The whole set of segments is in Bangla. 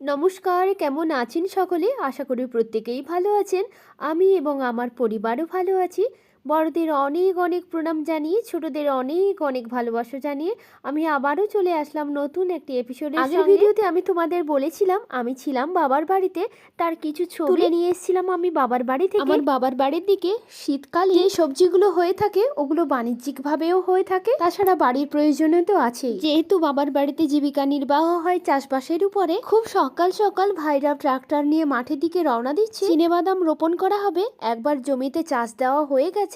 নমস্কার, কেমন আছেন সকলে? আশা করি প্রত্যেকেই ভালো আছেন। আমি এবং আমার পরিবারও ভালো আছি। বড়দের অনেক অনেক প্রণাম জানিয়ে ছোটদের অনেক অনেক ভালোবাসা জানিয়ে আমি আবারও চলে আসলাম নতুন একটি এপিসোডে আগের ভিডিওতে আমি তোমাদের বলেছিলাম আমি ছিলাম বাবার বাড়িতে তার কিছু ছবি নিয়ে এসেছিলাম আমি বাবার বাড়ি থেকে। আমার বাবার বাড়ির দিকে শীতকালে যে সবজিগুলো হয়ে থাকে ওগুলো বাণিজ্যিকভাবেও হয়ে থাকে তাছাড়া বাড়ির প্রয়োজনে তো আছেই। যেহেতু বাবার বাড়িতে জীবিকা নির্বাহ হয় চাষবাসের উপরে খুব সকাল সকাল ভাইরা ট্রাক্টর নিয়ে মাঠের দিকে রওনা দিচ্ছে। চিনেবাদাম রোপণ করা হবে একবার জমিতে চাষ দেওয়া হয়ে গেছে।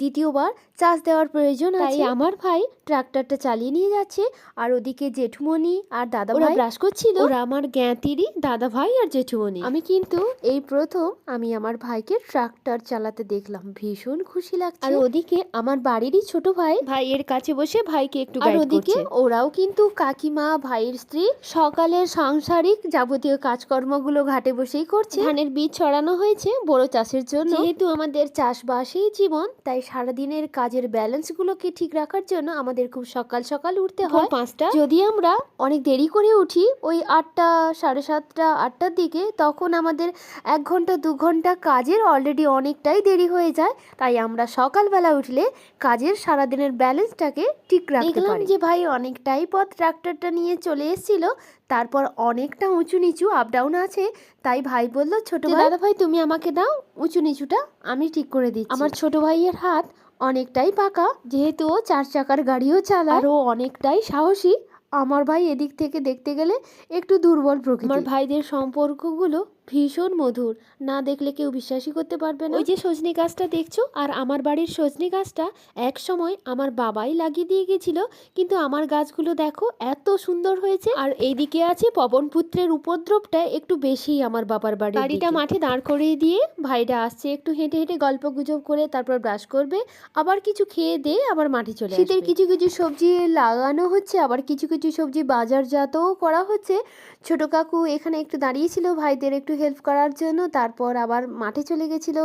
দ্বিতীয়বার চাষ দেওয়ার প্রয়োজন আছে। তাই আমার ভাই ট্রাক্টরটা চালিয়ে নিয়ে যাচ্ছে আর ওদিকে জেঠুমনি আর দাদা ভাই ব্রাশ করছিল। ওরা আমার জ্ঞাতিরই দাদা ভাই আর জেঠুমনি আমি কিন্তু এই প্রথম আমি আমার ভাইকে ট্রাক্টর চালাতে দেখলাম। ভীষণ খুশি লাগছে। আর ওদিকে আমার বাড়িরই ছোট ভাই ভাইয়ের কাছে বসে ভাইকে একটু আর ওদিকে ওরাও কিন্তু কাকিমা ভাইয়ের স্ত্রী সকালের সাংসারিক যাবতীয় কাজকর্মগুলো ঘাটে বসেই করছে। ধানের বীজ ছড়ানো হয়েছে বড় চাষের জন্য। যেহেতু আমাদের চাষবাসেই জীবন তাই সারাদিনের কাজের ব্যালেন্সগুলোকে ঠিক রাখার জন্য আমাদের খুব সকাল সকাল উঠতে হয়। পাঁচটা। যদি আমরা অনেক দেরি করে উঠি ওই আটটা সাড়ে সাতটা আটটার দিকে তখন আমাদের এক ঘণ্টা দু ঘণ্টা কাজের অলরেডি অনেকটাই দেরি হয়ে যায়। তাই আমরা সকালবেলা উঠলে কাজের সারাদিনের ব্যালেন্সটাকে ঠিক রাখতে পারি। যে ভাই অনেকটাই পথ ট্রাক্টরটা নিয়ে চলে এসেছিল তারপর অনেকটা উঁচু নিচু আপ ডাউন আছে তাই ভাই বলল ছোট ভাই দাদা ভাই তুমি আমাকে দাও উঁচু নিচুটা আমি ঠিক করে দিচ্ছি। আমার ছোট ভাইয়ের হাত অনেকটাই পাকা যেহেতু ও চার চাকার গাড়িও চালায়। আর ও অনেকটাই সাহসী। আমার ভাই এদিক থেকে দেখতে গেলে একটু দুর্বল প্রকৃতি আমার ভাইদের সম্পর্কগুলো ভীষণ মধুর। না দেখলে কেউ বিশ্বাসই করতে পারবে না। ওই যে সজনে গাছটা দেখছ? আর আমার বাড়ির সজনে গাছটা এক সময় আমার বাবাই লাগিয়ে দিয়ে গেছিল কিন্তু আমার গাছগুলো দেখো এত সুন্দর হয়েছে। আর এইদিকে আছে পবন পুত্রের উপদ্রবটা একটু বেশি আমার বাবার বাড়ি গাড়িটা মাঠে দাঁড় করিয়ে দিয়ে ভাইরা আসছে একটু হেঁটে হেঁটে গল্প গুজব করে তারপর ব্রাশ করবে আবার কিছু খেয়ে দিয়ে আবার মাঠে চলে শীতের কিছু কিছু সবজি লাগানো হচ্ছে আবার কিছু কিছু সবজি বাজারজাতও করা হচ্ছে। ছোট কাকু এখানে একটু দাঁড়িয়েছিল ভাইদের একটু হেল্প করার জন্য তারপর আবার মাঠে চলে গেছিল।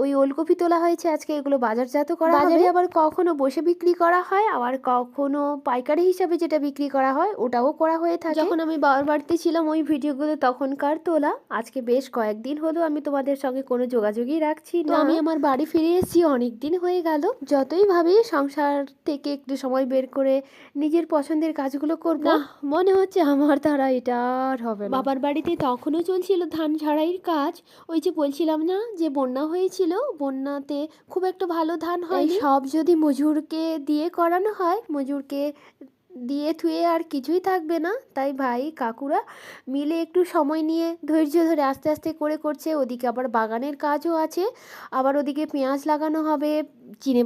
ওই ওলকপি তোলা হয়েছে আজকে এগুলো বাজারজাত করা বাজারে আবার কখনো বসে বিক্রি করা হয়? আবার কখনো পাইকারি হিসাবে যেটা বিক্রি করা হয় ওটাও করা হয়ে থাকে? যখন আমি বাবার বাড়িতে ছিলাম ওই ভিডিওগুলো তখনকার তোলা। আজকে বেশ কয়েকদিন হলো আমি তোমাদের সঙ্গে কোনো যোগাযোগই রাখছি না। আমি আমার বাড়ি ফিরে এসেছি অনেক দিন হয়ে গেল। যতই ভাবি সংসার থেকে একটু সময় বের করে নিজের পছন্দের কাজগুলো করব। মনে হচ্ছে আমার দ্বারা এটা আর হবে বাবার বাড়িতে তখনও চলছিল ধান ঝাড়াইয়ের কাজ ওই যে বলছিলাম না যে বন্যা হয়েছিল বন্যাতে খুব একটা ভালো ধান হয় সব যদি মজুরকে দিয়ে করানো হয় মজুরকে দিয়ে থুয়ে আর কিছুই থাকবে না। তাই ভাই কাকুরা মিলে একটু সময় নিয়ে ধৈর্য ধরে আস্তে আস্তে করে করছে। ওদিকে আবার বাগানের কাজও আছে আবার ওদিকে পেঁয়াজ লাগানো হবে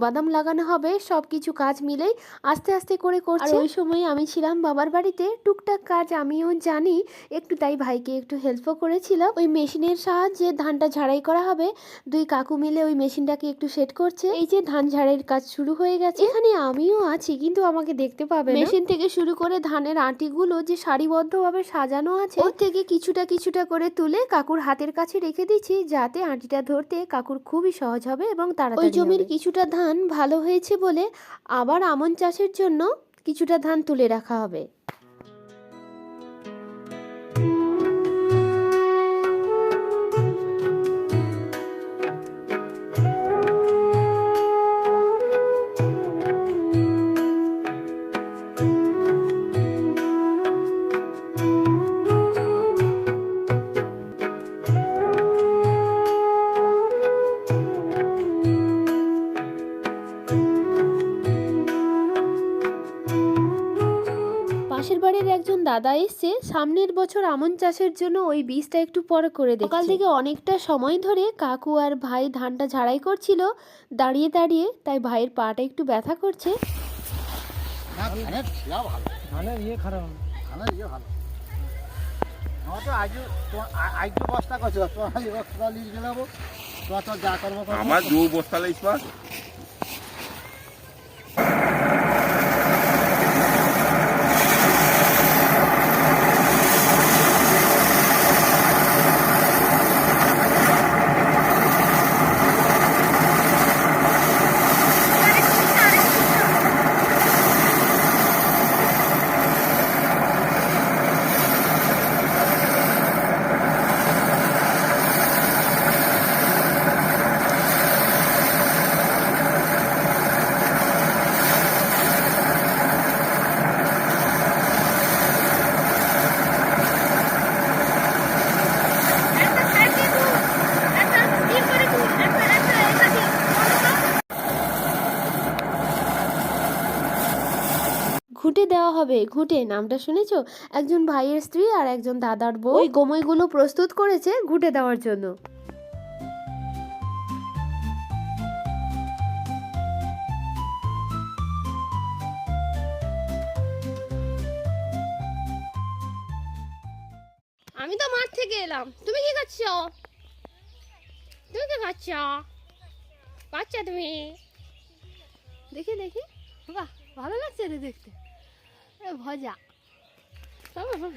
বাদাম লাগানো হবে সব কিছু কাজ মিলেই আস্তে আস্তে করে করছে। ওই সময় আমি ছিলাম বাবার বাড়িতে টুকটাক কাজ আমিও জানি একটু তাই ভাইকে একটু হেল্পও করেছিলাম। ওই মেশিনের সাহায্যে ধানটা ঝাড়াই করা হবে দুই কাকু মিলে ওই মেশিনটাকে একটু সেট করছে। এই যে ধান ঝাড়াইয়ের কাজ শুরু হয়ে গেছে। এখানে আমিও আছি কিন্তু আমাকে দেখতে পাবে মেশিন থেকে শুরু করে ধানের আটিগুলো যে সারিবদ্ধভাবে সাজানো আছে ওর থেকে কিছুটা কিছুটা করে তুলে কাকুর হাতের কাছে রেখে দিচ্ছি যাতে আটিটা ধরতে কাকুর খুবই সহজ হবে এবং তাড়াতাড়ি ওই জমির কিছুটা ধান ভালো হয়েছে বলে আবার আমন চাষের জন্য কিছুটা ধান তুলে রাখা হবে। দাদা এসছে সামনের বছর আমন চাষের জন্য ওই বীজটা একটু পরে করে দেয় সকাল থেকে অনেকটা সময় ধরে কাকু আর ভাই ধানটা ঝাড়াই করছিল দাঁড়িয়ে দাঁড়িয়ে তাই ভাইয়ের পাটা একটু ব্যথা করছে। ইয়ে ইয়ে ভালো। আমার তো আজও তোমার পাস দেওয়া হবে। ঘুঁটে, নামটা শুনেছো? একজন ভাইয়ের স্ত্রী আর একজন দাদার বউ। ওই গোময়গুলো প্রস্তুত করেছে ঘুঁটে দেওয়ার জন্য। আমি তো মাঠ থেকে এলাম। তুমি কি করছ তুমি কি খাচ্ছ? বাচ্চা তুমি। দেখি দেখি। বাহ, ভালো লাগছে রে দেখতে। 哎，不好讲，咱们。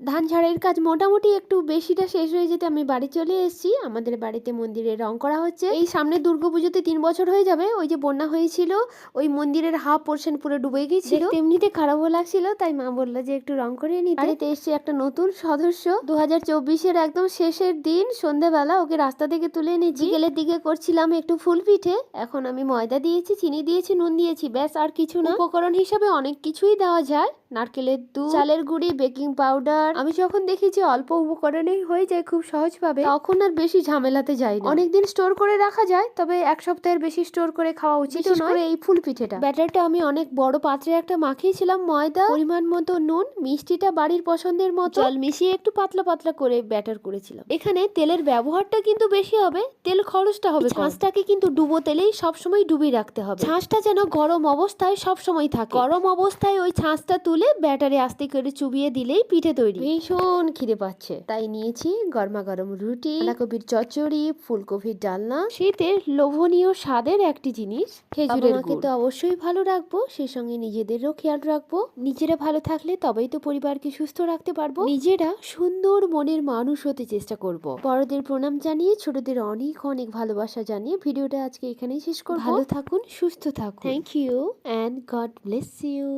ধান ঝাড়াইয়ের কাজ মোটামুটি একটু বেশিটা শেষ হয়ে যেতে আমি বাড়ি চলে এসেছি। আমাদের বাড়িতে মন্দিরে রং করা হচ্ছে। এই সামনে দুর্গাপুজোতে তিন বছর হয়ে যাবে। ওই যে বন্যা হয়েছিল ওই মন্দিরের হাফ পোর্শন পুরো ডুবে গিয়েছিল দেখতে এমনিতে খারাপও লাগছিল তাই মা বলল যে একটু রং করে নিতে। বাড়িতে এসছে একটা নতুন সদস্য। দু হাজার চব্বিশের একদম শেষের দিন সন্ধেবেলা ওকে রাস্তা থেকে তুলে এনেছি। বিকেলের দিকে করছিলাম একটু ফুল পিঠে। এখন আমি ময়দা দিয়েছি চিনি দিয়েছি নুন দিয়েছি ব্যাস আর কিছু না। উপকরণ হিসাবে অনেক কিছুই দেওয়া যায়। নারকেলের দুধ চালের গুঁড়ি বেকিং পাউডার। আমি যখন দেখি যে অল্প উপকরণেই হয়ে যায় খুব সহজভাবে তখন আর বেশি ঝামেলাতে যাই না। অনেকদিন স্টোর করে রাখা যায় তবে এক সপ্তাহের বেশি স্টোর করে খাওয়া উচিত নয়। এই ফুল পিঠেটা। ব্যাটারটা আমি অনেক বড় পাত্রে একটা মাখিয়েছিলাম ময়দা পরিমাণ মতো নুন মিষ্টিটা বাড়ির পছন্দের মতো। জল মিশিয়ে একটু পাতলা পাতলা করে ব্যাটার করেছিলাম। এখানে তেলের ব্যবহারটা কিন্তু বেশি হবে তেল খরচটা হবে ছাঁচটাকে কিন্তু ডুবো তেলেই সবসময় ডুবিয়ে রাখতে হবে। ছাঁচটা যেন গরম অবস্থায় সবসময় থাকে। গরম অবস্থায় ওই ছাঁচটা তুলে ব্যাটারে আস্তে করে চুবিয়ে দিলেই পিঠে তৈরি। ভীষণ খিদে পাচ্ছে। তাই নিয়েছি গরমা গরম রুটি বাঁধাকপির চচ্চড়ি ফুলকপির ডালনা। শীতের লোভনীয় স্বাদের একটি জিনিস খেজুরের মাকে তো অবশ্যই ভালো রাখব সেই সঙ্গে নিজেদেরও খেয়াল রাখব। নিজেরা ভালো থাকলে তবেই তো পরিবারকে সুস্থ রাখতে পারব। নিজেরা সুন্দর মনের মানুষ হতে চেষ্টা করব। বড়দের প্রণাম জানিয়ে ছোটদের অনেক অনেক ভালোবাসা জানিয়ে ভিডিওটা আজকে এখানেই শেষ করব। ভালো থাকুন সুস্থ থাকুন। Thank you and God bless you